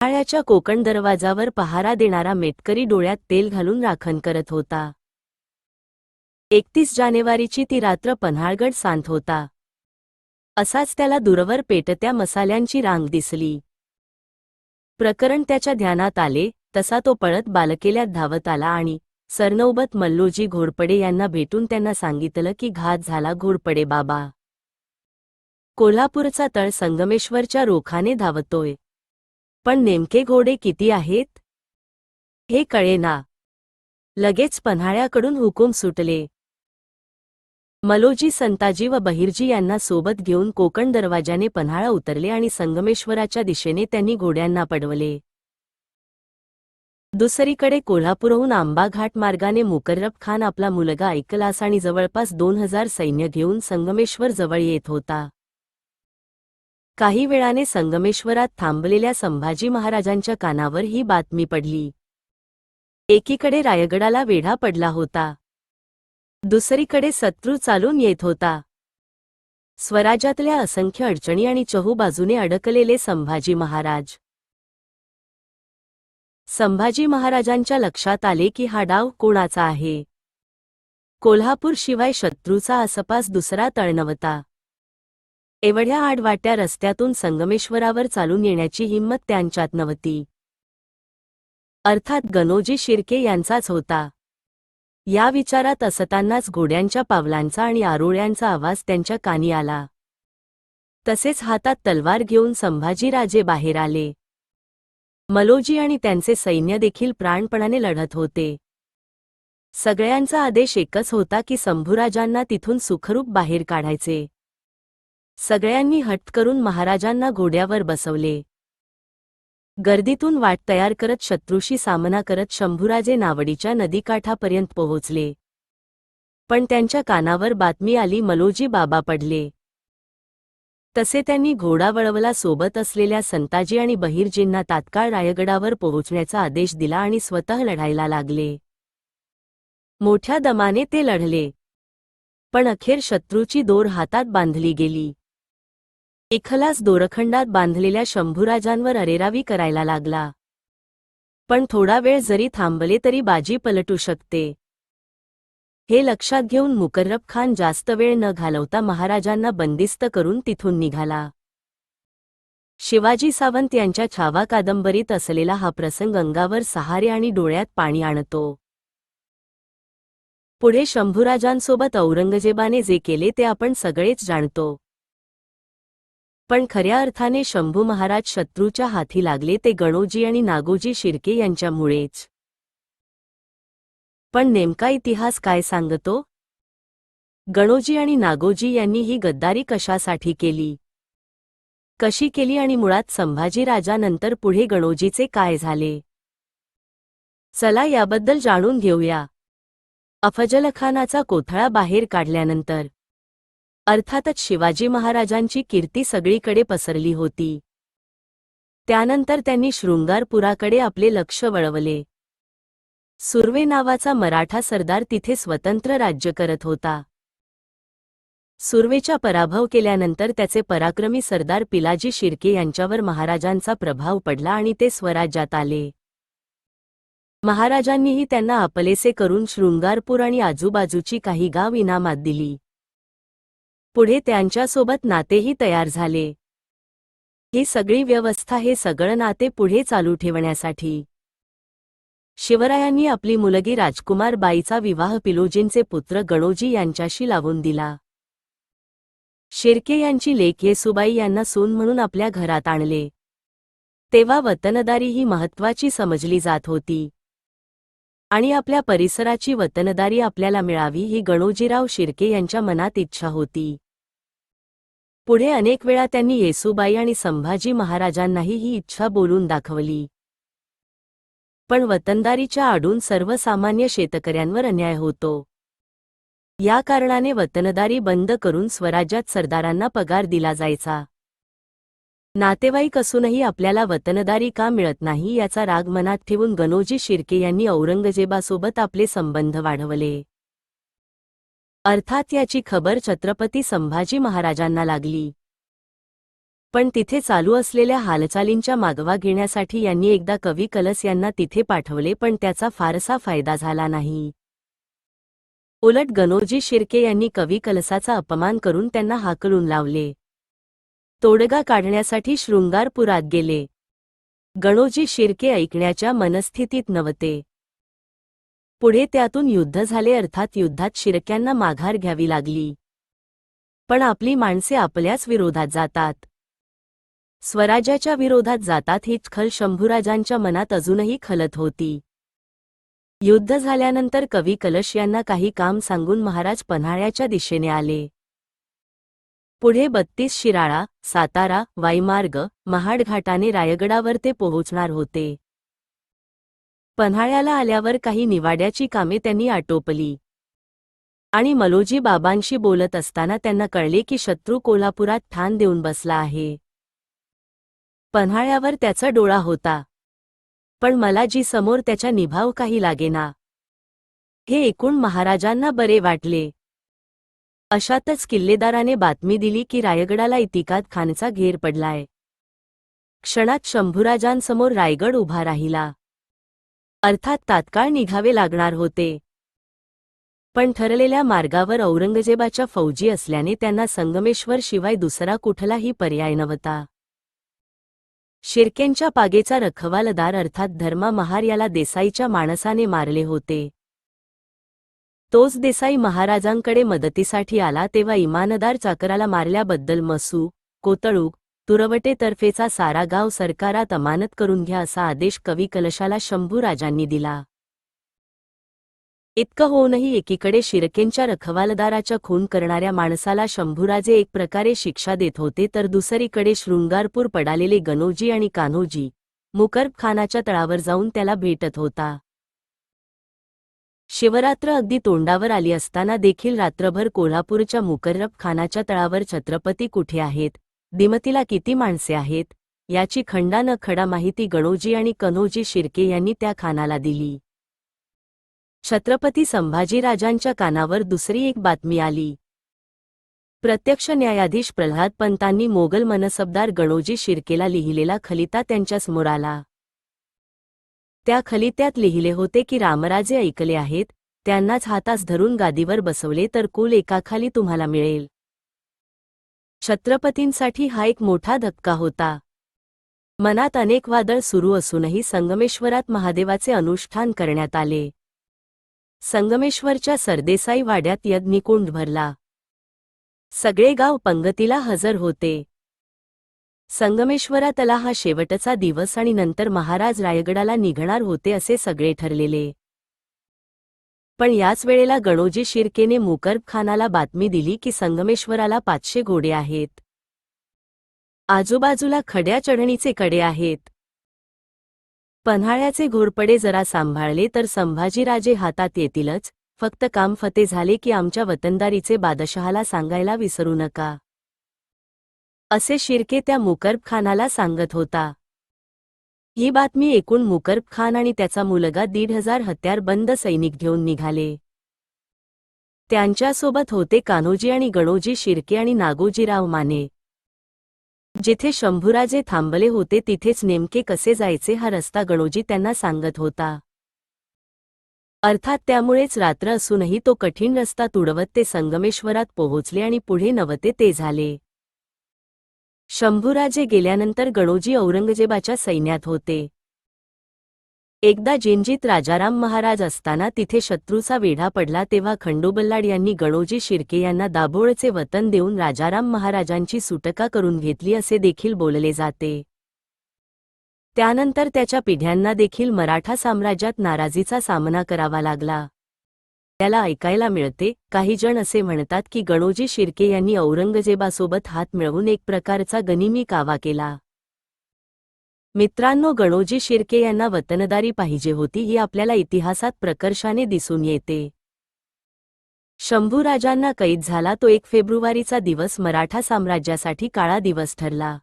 पन्हाळ्याच्या कोकण दरवाजावर पहारा देणारा मेटकरी डोळ्यात तेल घालून राखण करत होता. एकतीस जानेवारीची ती रात्र पन्हाळगड सांत होता. असाच त्याला दूरवर पेटत्या मसाल्यांची रांग दिसली. प्रकरण त्याच्या ध्यानात आले तसा तो पळत बालकेल्यात धावत आला आणि सरनौबत मल्लोजी घोरपडे यांना भेटून त्यांना सांगितलं की घात झाला घोरपडे बाबा. कोल्हापूरचा तळ संगमेश्वरच्या रोखाने धावतोय. पण नेमके घोडे किती आहेत? हे कळेना. लगेच पन्हाळ्याकडून हुकूम सुटले. मलोजी संताजी व बहिर्जी यांना सोबत घेऊन कोकण दरवाजाने पन्हाळा उतरले आणि संगमेश्वराच्या दिशेने त्यांनी घोड्यांना पडवले. दुसरीकडे कोल्हापूरहून आंबाघाट मार्गाने मुकर्रब खान आपला मुलगा ऐकलास आणि जवळपास दोन हजार सैन्य घेऊन संगमेश्वर जवळ येत होता. काही वेळाने संगमेश्वरात थांबलेल्या संभाजी महाराजांच्या कानावर ही बातमी पडली. एकीकडे रायगडाला वेढा पडला होता. दुसरीकडे शत्रू चालून येत होता. स्वराज्यातल्या असंख्य अडचणी आणि चहूबाजूने अडकलेले संभाजी महाराज. संभाजी महाराजांच्या लक्षात आले की हा डाव कोणाचा आहे? कोल्हापूर शिवाय शत्रूचा आसपास दुसरा तळ नव्हता एवढ्या आडवाट्या रस्त्यातून संगमेश्वरावर चालून येण्याची हिंमत त्यांच्यात नव्हती अर्थात गणोजी शिर्के यांचाच होता. या विचारात असतानाच घोड्यांच्या पावलांचा आणि आरोळ्यांचा आवाज त्यांच्या कानी आला. तसेच हातात तलवार घेऊन संभाजीराजे बाहेर आले. मलोजी आणि त्यांचे सैन्य देखील प्राणपणाने लढत होते. सगळ्यांचा आदेश एकच होता की संभूराजांना तिथून सुखरूप बाहेर काढायचे. सगळ्यांनी हट करून महाराजांना घोड्यावर बसवले. गर्दीतून वाट तयार करत शत्रूशी सामना करत शंभूराजे नावडीच्या नदीकाठापर्यंत पोहोचले. पण त्यांच्या कानावर बातमी आली मलोजी बाबा पडले. तसे त्यांनी घोडा वळवला सोबत असलेल्या संताजी आणि बहिर्जींना तात्काळ रायगडावर पोहोचण्याचा आदेश दिला आणि स्वतः लढायला लागले. मोठ्या दमाने ते लढले. पण अखेर शत्रूची दोर हातात बांधली गेली. एखलास दोरखंडात बांधलेल्या शंभूराजांवर अरेरावी करायला लागला. पण थोडा वेळ जरी थांबले तरी बाजी पलटू शकते. हे लक्षात घेऊन मुकर्रब खान जास्त वेळ न घालवता महाराजांना बंदिस्त करून तिथून निघाला. शिवाजी सावंत यांच्या छावा कादंबरीत असलेला हा प्रसंग अंगावर सहारे आणि डोळ्यात पाणी आणतो. पुढे शंभूराजांसोबत औरंगजेबाने जे केले ते आपण सगळेच जाणतो. पण खऱ्या अर्थाने शंभू महाराज शत्रूच्या हाती लागले ते गणोजी आणि नागोजी शिर्के यांच्यामुळेच. पण नेमका इतिहास काय सांगतो? गणोजी आणि नागोजी यांनी ही गद्दारी कशासाठी केली? कशी केली आणि मुळात संभाजीराजानंतर पुढे गणोजीचे काय झाले? चला याबद्दल जाणून घेऊया. अफजलखानाचा कोथळा बाहेर काढल्यानंतर अर्थातच शिवाजी महाराजांची कीर्ती सगळीकडे पसरली होती. त्यानंतर त्यांनी शृंगारपुराकडे आपले लक्ष वळवले. सुर्वे नावाचा मराठा सरदार तिथे स्वतंत्र राज्य करत होता. सुर्वेचा पराभव केल्यानंतर त्याचे पराक्रमी सरदार पिलाजी शिर्के यांच्यावर महाराजांचा प्रभाव पडला आणि ते स्वराज्यात आले. महाराजांनीही त्यांना आपलेसे करून शृंगारपूर आणि आजूबाजूची काही गाव इनामात दिली. पुढे त्यांच्यासोबत नातेही तयार झाले. ही सगळी व्यवस्था हे सगळं नाते पुढे चालू ठेवण्यासाठी. शिवरायांनी आपली मुलगी राजकुमार बाईचा विवाह पिलोजींचे पुत्र गणोजी यांच्याशी लावून दिला. शिर्के यांची लेख येसुबाई यांना सून म्हणून आपल्या घरात आणले. तेव्हा वतनदारी ही महत्वाची समजली जात होती. आणि आपल्या परिसराची वतनदारी आपल्याला मिळावी ही गणोजीराव शिर्के यांच्या मनात इच्छा होती. पुढे अनेक वेळा त्यांनी येसुबाई आणि संभाजी महाराजांनाही ही इच्छा बोलून दाखवली. पण वतनदारीच्या आडून सर्वसामान्य शेतकऱ्यांवर अन्याय होतो. या कारणाने वतनदारी बंद करून स्वराज्यात सरदारांना पगार दिला जायचा. नातेवाईक असूनही आपल्याला वतनदारी का मिळत नाही याचा राग मनात ठेवून गणोजी शिर्के यांनी औरंगजेबासोबत आपले संबंध वाढवले. अर्थात याची खबर छत्रपती संभाजी महाराजांना लागली. पण तिथे चालू असलेल्या हालचालींच्या मागवा घेण्यासाठी यांनी एकदा कवी कलस यांना तिथे पाठवले पण त्याचा फारसा फायदा झाला नाही. उलट गणोजी शिर्के यांनी कवी कलसाचा अपमान करून त्यांना हाकलून लावले. तोडगा काढण्यासाठी शृंगारपुरात गेले. गणोजी शिर्के ऐकण्याच्या मनस्थितीत नव्हते. पुढे त्यातून युद्ध झाले अर्थात युद्धात शिरक्यांना माघार घ्यावी लागली. पण आपली माणसे आपल्याच विरोधात जातात. स्वराज्याच्या विरोधात जातात हीच खल शंभूराजांच्या मनात अजूनही खलत होती. युद्ध झाल्यानंतर कवी कलश यांना काही काम सांगून महाराज पन्हाळ्याच्या दिशेने आले. पुढे बत्तीस शिराळा सातारा वाईमार्ग महाडघाटाने रायगडावर ते पोहोचणार होते. पन्हाळ्याला आल्यावर काही निवाड्याची कामे त्यांनी आटोपली. आणि मलोजी बाबांशी बोलत असताना त्यांना कळले की शत्रू कोल्हापुरात ठाण देऊन बसला आहे. पन्हाळ्यावर त्याचा डोळा होता. पण मला जी समोर त्याच्या निभाव काही लागेना. हे एकूण महाराजांना बरे वाटले. अशातच किल्लेदाराने बातमी दिली की रायगडाला इतिकात खानचा घेर पडलाय. क्षणात शंभूराजांसमोर रायगड उभा राहिला. अर्थात तात्काळ निघावे लागणार होते. पण ठरलेल्या मार्गावर औरंगजेबाच्या फौजी असल्याने त्यांना संगमेश्वर शिवाय दुसरा कुठलाही पर्याय नव्हता. शिर्केंच्या पागेचा रखवालदार अर्थात धर्मा महार याला देसाईच्या माणसाने मारले होते. तोच देसाई महाराजांकडे मदतीसाठी आला तेव्हा इमानदार चाकराला मारल्याबद्दल मसू कोतळूक तुरवटेतर्फेचा सारा गाव सरकारात अमानत करून घ्या असा आदेश कवी कलशाला शंभूराजांनी दिला. इतकं होऊनही एकीकडे शिरकेंच्या रखवालदाराच्या खून करणाऱ्या माणसाला शंभूराजे एक प्रकारे शिक्षा देत होते तर दुसरीकडे शृंगारपूर पडालेले गनोजी आणि कान्होजी मुकर्ब खानाच्या तळावर जाऊन त्याला भेटत होता. शिवरात्र अगदी तोंडावर आली असताना देखील रात्रभर कोल्हापूरच्या मुकर्रब खानाच्या तळावर छत्रपती कुठे आहेत? दिमतीला किती माणसे आहेत याची खंडा न खडा माहिती गणोजी आणि कन्होजी शिर्के यांनी त्या खानाला दिली. छत्रपती संभाजीराजांच्या कानावर दुसरी एक बातमी आली. प्रत्यक्ष न्यायाधीश प्रल्हाद पंतांनी मोगल मनसबदार गणोजी शिर्केला लिहिलेला खलिता त्यांच्यासमोर आला त्या खलित्यात लिहिले होते की रामराजे ऐकले आहेत त्यांनाच हातास धरून गादीवर बसवले तर कुल एकाखाली तुम्हाला मिळेल. छत्रपतींसाठी हा एक मोठा धक्का होता. मनात अनेक वादळ सुरू असूनही संगमेश्वरात महादेवाचे अनुष्ठान करण्यात आले. संगमेश्वरच्या सरदेसाई वाड्यात यज्ञिकुंड भरला. सगळे गाव पंगतीला हजर होते. संगमेश्वरातला हा शेवटचा दिवस आणि नंतर महाराज रायगडाला निघणार होते असे सगळे ठरलेले. पण याच वेळेला गणोजी शिर्केने मुकर्ब खानाला बातमी दिली की संगमेश्वराला पाचशे घोडे आहेत. आजूबाजूला खड्या चढणीचे कडे आहेत. पन्हाळ्याचे घोरपडे जरा सांभाळले तर संभाजीराजे हातात येतीलच फक्त काम फते झाले की आमच्या वतनदारीचे बादशहाला सांगायला विसरू नका. असे शिर्के त्या मुकर्ब खानाला सांगत होता. ही बातमी ऐकून मुकर्ब खान आणि त्याचा मुलगा दीड हजार हत्यारबंद सैनिक घेऊन निघाले. त्यांच्यासोबत होते कान्होजी आणि गणोजी शिर्के आणि नागोजीराव माने. जिथे शंभूराजे थांबले होते तिथेच नेमके कसे जायचे हा रस्ता गणोजी त्यांना सांगत होता. अर्थात त्यामुळेच रात्र असूनही तो कठीण रस्ता तुडवत ते संगमेश्वरात पोहोचले आणि पुढे नवते ते झाले. शंभूराजे गेल्यानंतर गणोजी औरंगजेबाच्या सैन्यात होते. एकदा जिंजीत राजाराम महाराज असताना तिथे शत्रूचा वेढा पडला तेव्हा खंडोबल्लाड यांनी गणोजी शिर्के यांना दाभोळचे वतन देऊन राजाराम महाराजांची सुटका करून घेतली असे देखील बोलले जाते. त्यानंतर त्याच्या पिढ्यांना देखील मराठा साम्राज्यात नाराजीचा सामना करावा लागला. त्याला ऐकायला मिळते. काही जण असे म्हणतात की गणोजी शिर्के यांनी औरंगजेबासोबत हात मिळवून एक प्रकारचा गनिमी कावा केला. मित्रांनो गणोजी शिर्के यांना वतनदारी पाहिजे होती ही आपल्याला इतिहासात प्रकर्षाने दिसून येते. शंभूराजांना कैद झाला तो एक फेब्रुवारीचा दिवस मराठा साम्राज्यासाठी काळा दिवस ठरला.